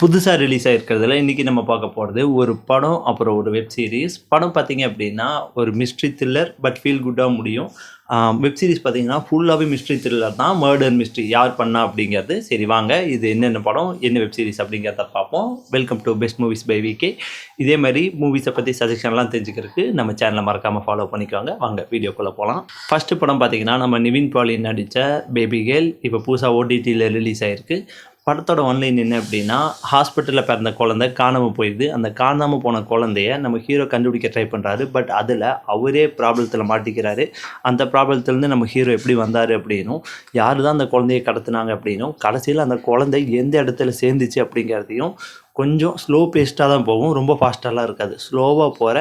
புதுசாக ரிலீஸ் ஆகிருக்கிறதுல இன்றைக்கி நம்ம பார்க்க போகிறது ஒரு படம் அப்புறம் ஒரு வெப் சீரிஸ் படம் பார்த்தீங்க அப்படின்னா ஒரு மிஸ்ட்ரி த்ரில்லர் பட் ஃபீல் குட்டாக முடியும். வெப் சீரிஸ் பார்த்தீங்கன்னா ஃபுல்லாகவே மிஸ்ட்ரி த்ரில்லர் தான். மர்டர் மிஸ்ட்ரி யார் பண்ணா அப்படிங்கிறது. சரி வாங்க. இது என்னென்ன படம் என்ன வெப் சீரிஸ் அப்படிங்கிறத பார்ப்போம். Welcome to best movies by VK இதே மாதிரி மூவிஸை பற்றி சஜஷன்லாம் தெரிஞ்சுக்கிறதுக்கு நம்ம சேனலை மறக்காமல் ஃபாலோ பண்ணிக்கோங்க. வாங்க வீடியோக்குள்ளே போகலாம் ஃபஸ்ட்டு படம் பார்த்தீங்கன்னா நம்ம நிவின் பாலின் நடித்த பேபி கேர்ள் இப்போ புதுசாக ஓடிடியில் ரிலீஸ் ஆகிருக்கு படத்தோட ஒன்லைன் என்ன அப்படின்னா ஹாஸ்பிட்டலில் பிறந்த குழந்தை காணாமல் போயிடுது. அந்த காணாமல் போன குழந்தைய நம்ம ஹீரோ கண்டுபிடிக்க ட்ரை பண்ணுறாரு பட் அதில் அவரே ப்ராப்ளத்தில் மாட்டிக்கிறாரு. அந்த ப்ராப்ளத்துலேருந்து நம்ம ஹீரோ எப்படி வந்தார் அப்படின்னும் யார் தான் அந்த குழந்தைய கடத்துனாங்க அப்படின்னும் கடைசியில் அந்த குழந்தை எந்த இடத்துல சேர்ந்துச்சு அப்படிங்கிறதையும் கொஞ்சம் ஸ்லோ பேஸ்ட்டாக தான் போகும். ரொம்ப ஃபாஸ்ட்டாலாம் இருக்காது. ஸ்லோவாக போகிற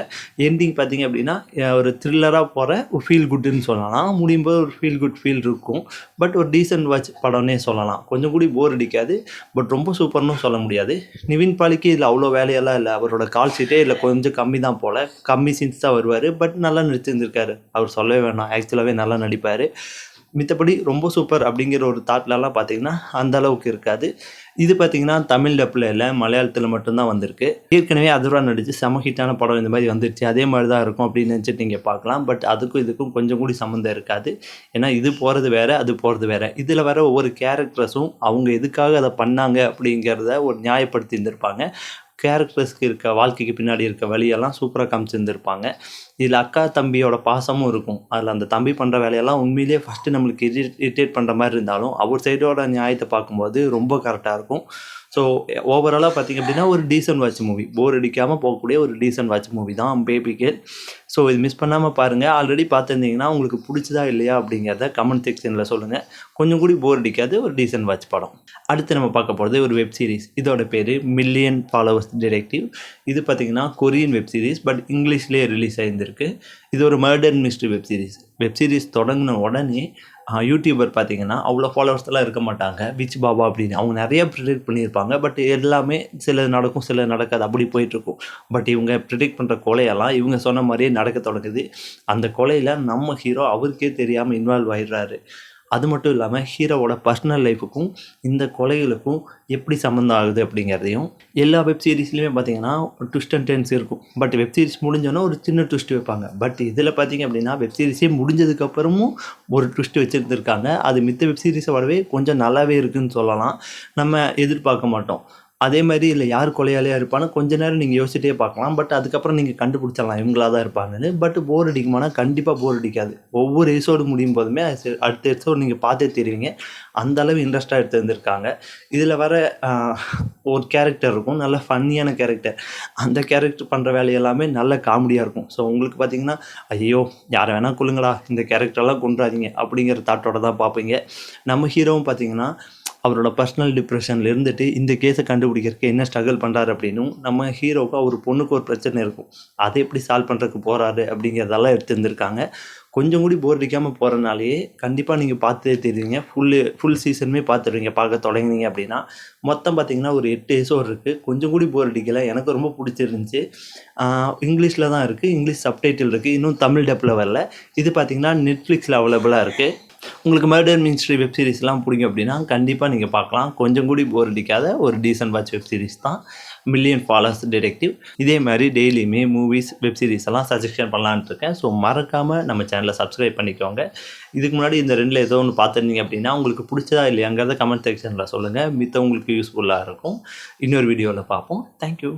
எண்டிங் பார்த்தீங்க அப்படின்னா ஒரு த்ரில்லராக போகிற ஒரு ஃபீல் குட்டுன்னு சொல்லலாம். முடியும் போது ஒரு ஃபீல் குட் ஃபீல் இருக்கும். பட் ஒரு டீசென்ட் வாட்ச் படம்னே சொல்லலாம். கொஞ்சம் கூடி போர் அடிக்காது. பட் ரொம்ப சூப்பர்னு சொல்ல முடியாது. நிவின் பாலிக்கு இதில் அவ்வளோ வேலையெல்லாம் இல்லை. அவரோட கால் ஷீட்டே இல்லை கொஞ்சம் கம்மி தான் போல். கம்மி சீன்ஸ் தான் வருவார். பட் நல்லா நடிச்சிருந்துருக்காரு. அவர் சொல்லவே வேணாம். ஆக்சுவலாகவே நல்லா நடிப்பார். மித்தபடி ரொம்ப சூப்பர் அப்படிங்கிற ஒரு தாட்லலாம் பார்த்தீங்கன்னா அந்த அளவுக்கு இருக்காது. இது பார்த்தீங்கன்னா தமிழ் டப்பில் இல்லை மலையாளத்தில் மட்டும்தான் வந்திருக்கு. ஏற்கனவே அதுரா நடித்து செம ஹிட்டான படம் இந்த மாதிரி வந்துருச்சு. அதே மாதிரி தான் இருக்கும் அப்படின்னு நினச்சிட்டு நீங்கள் பார்க்கலாம். பட் அதுக்கும் இதுக்கும் கொஞ்சம் கூடி சம்மந்தம் இருக்காது. ஏன்னா இது போகிறது வேறு அது போகிறது வேறு. இதில் வர ஒவ்வொரு கேரக்டர்ஸும் அவங்க எதுக்காக அதை பண்ணாங்க அப்படிங்கிறத ஒரு நியாயப்படுத்தி இருந்திருப்பாங்க கேரக்டர்ஸ்க்கு இருக்க வாழ்க்கைக்கு பின்னாடி இருக்க வழியெல்லாம் சூப்பராக காமிச்சிருந்துருப்பாங்க. இதில் அக்கா தம்பியோட பாசமும் இருக்கும். அதில் அந்த தம்பி பண்ணுற வேலையெல்லாம் உண்மையிலேயே ஃபஸ்ட்டு நம்மளுக்கு இரிட் இரிட்டேட் பண்ணுற மாதிரி இருந்தாலும் அவர் சைடோட நியாயத்தை பார்க்கும்போது ரொம்ப கரெக்டாக இருக்கும். ஸோ ஓவராலாக பார்த்தீங்க அப்படின்னா ஒரு டீசன்ட் வாட்ச் மூவி போர் அடிக்காமல் போகக்கூடிய ஒரு டீசன்ட் வாட்ச் மூவி தான் பேபி கேட் ஸோ இது மிஸ் பண்ணாமல் பாருங்கள் ஆல்ரெடி பார்த்துருந்தீங்கன்னா உங்களுக்கு பிடிச்சதா இல்லையா அப்படிங்கிறத கமெண்ட் செக்ஷனில் சொல்லுங்கள் கொஞ்சம் கூடி போர் அடிக்காது ஒரு டீசன்ட் வாட்ச் படம். அடுத்து நம்ம பார்க்க போகிறது ஒரு வெப் சீரிஸ் இதோட பேர் மில்லியன் ஃபாலோவர்ஸ் டிடெக்டிவ் இது பார்த்தீங்கன்னா கொரியன் வெப் சீரிஸ் பட் இங்கிலீஷ்லேயே ரிலீஸ் வந்திருக்கு. இது ஒரு murder mystery web series web series தொடங்கின உடனே யூடியூபர் பார்த்தீங்கன்னா அவ்வளோ ஃபாலோவர்ஸ்லாம் இருக்க மாட்டாங்க. விச் பாபா அப்படின்னு. அவங்க நிறைய ப்ரிடிக்ட் பண்ணியிருப்பாங்க. பட் எல்லாமே சில நடக்கும் சில நடக்காது. அப்படி போயிட்டுருக்கும். பட் இவங்க ப்ரிடிக்ட் பண்ணுற கொலையெல்லாம் இவங்க சொன்ன மாதிரியே நடக்க தொடங்குது. அந்த கொலையில் நம்ம ஹீரோ அவருக்கே தெரியாமல் இன்வால்வ் ஆயிடுறாரு. அது மட்டும் இல்லாமல் ஹீரோவோட பர்சனல் லைஃபுக்கும் இந்த கொலைகளுக்கும் எப்படி சம்மந்தம் ஆகுது அப்படிங்கிறதையும் எல்லா வெப் சீரிஸ்லையுமே பார்த்தீங்கன்னா ட்விஸ்ட் அண்ட் டென்ஸ் இருக்கும். பட் வெப் சீரிஸ் முடிஞ்சோன்னா ஒரு சின்ன ட்விஸ்ட் வைப்பாங்க. பட் இதில் பார்த்தீங்க அப்படின்னா வெப் சீரிஸே முடிஞ்சதுக்கப்புறமும் ஒரு ட்விஸ்ட் வச்சுருந்துருக்காங்க. அது மித்த வெப் சீரிஸை விடவே கொஞ்சம் நல்லாவே இருக்குன்னு சொல்லலாம். நம்ம எதிர்பார்க்க மாட்டோம். அதே மாதிரி இல்லை யார் கொலையாளியாக இருப்பான்னு கொஞ்ச நேரம் நீங்கள் யோசிச்சிட்டே பார்க்கலாம். பட் அதுக்கப்புறம் நீங்கள் கண்டுபிடிச்சிடலாம் இவங்களா தான் இருப்பாங்கன்னு. பட் போர் அடிக்குமானா கண்டிப்பாக போர் அடிக்காது. ஒவ்வொரு எபிசோடு முடியும் போதுமே அது அடுத்த எபிசோடு நீங்கள் பார்த்தே தெரிவிங்க. அந்த அளவு இன்ட்ரெஸ்ட்டாக எடுத்து வந்திருக்காங்க. இதில் வர ஒரு கேரக்டர் இருக்கும். நல்ல ஃபன்னியான கேரக்டர் அந்த கேரக்டர் பண்ணுற வேலையெல்லாமே நல்ல காமெடியாக இருக்கும். ஸோ உங்களுக்கு பார்த்தீங்கன்னா ஐயோ யாரை வேணால் கொள்ளுங்களா இந்த கேரக்டரெல்லாம் கொண்டுறாதீங்க அப்படிங்கிற தாட்டோட தான் பார்ப்பீங்க. நம்ம ஹீரோவும் பார்த்தீங்கன்னா அவரோட பர்சனல் டிப்ரெஷனில் இருந்துட்டு இந்த கேஸை கண்டுபிடிக்கிறதுக்கு என்ன ஸ்ட்ரகிள் பண்ணுறாரு அப்படின்னும் நம்ம ஹீரோவுக்கு அவர் பொண்ணுக்கு ஒரு பிரச்சனை இருக்கும். அதை எப்படி சால்வ் பண்ணுறதுக்கு போகிறாரு அப்படிங்கிறதெல்லாம் எடுத்து வந்திருக்காங்க கொஞ்சம் கூடி போர் அடிக்காமல் போகிறனாலேயே கண்டிப்பாக நீங்கள் பார்த்தே தெரியுங்க. ஃபுல்லு ஃபுல் சீசனுமே பார்த்துருவீங்க பார்க்க தொடங்கினீங்க அப்படின்னா மொத்தம் பார்த்தீங்கன்னா ஒரு எட்டு எபிசோடு இருக்குது கொஞ்சம் கூடி போர் அடிக்கல. எனக்கு ரொம்ப பிடிச்சிருந்துச்சி. இங்கிலீஷில் தான் இருக்குது இங்கிலீஷ் சப்டைட்டில் இருக்குது இன்னும் தமிழ் டப்பில் வரல. இது பார்த்தீங்கன்னா நெட்ஃப்ளிக்ஸில் அவைலபிளாக இருக்குது உங்களுக்கு மர்டர் மினிஸ்ட்ரி வெப் சீரிஸ்லாம் பிடிக்கும் அப்படின்னா கண்டிப்பாக நீங்கள் பார்க்கலாம். கொஞ்சம் கூடி போர் அடிக்காத ஒரு டீசன்ட் வாட்ச் வெப் சீரிஸ் தான். மில்லியன் ஃபாலோஸ் டிடெக்டிவ் இதே மாதிரி டெய்லியுமே மூவிஸ் வெப் சீரிஸ் எல்லாம் சஜெக்ஷன் பண்ணலான்ட்டு இருக்கேன். ஸோ மறக்காமல் நம்ம சேனலை சப்ஸ்கிரைப் பண்ணிக்கோங்க. இதுக்கு முன்னாடி இந்த ரெண்டில் ஏதோ ஒன்று பார்த்துருந்தீங்க அப்படின்னா உங்களுக்கு பிடிச்சதா இல்லையாங்கிறத கமெண்ட் செக்ஷனில் சொல்லுங்கள் மித்த உங்களுக்கு யூஸ்ஃபுல்லாக இருக்கும். இன்னொரு வீடியோவில் பார்ப்போம். தேங்க்யூ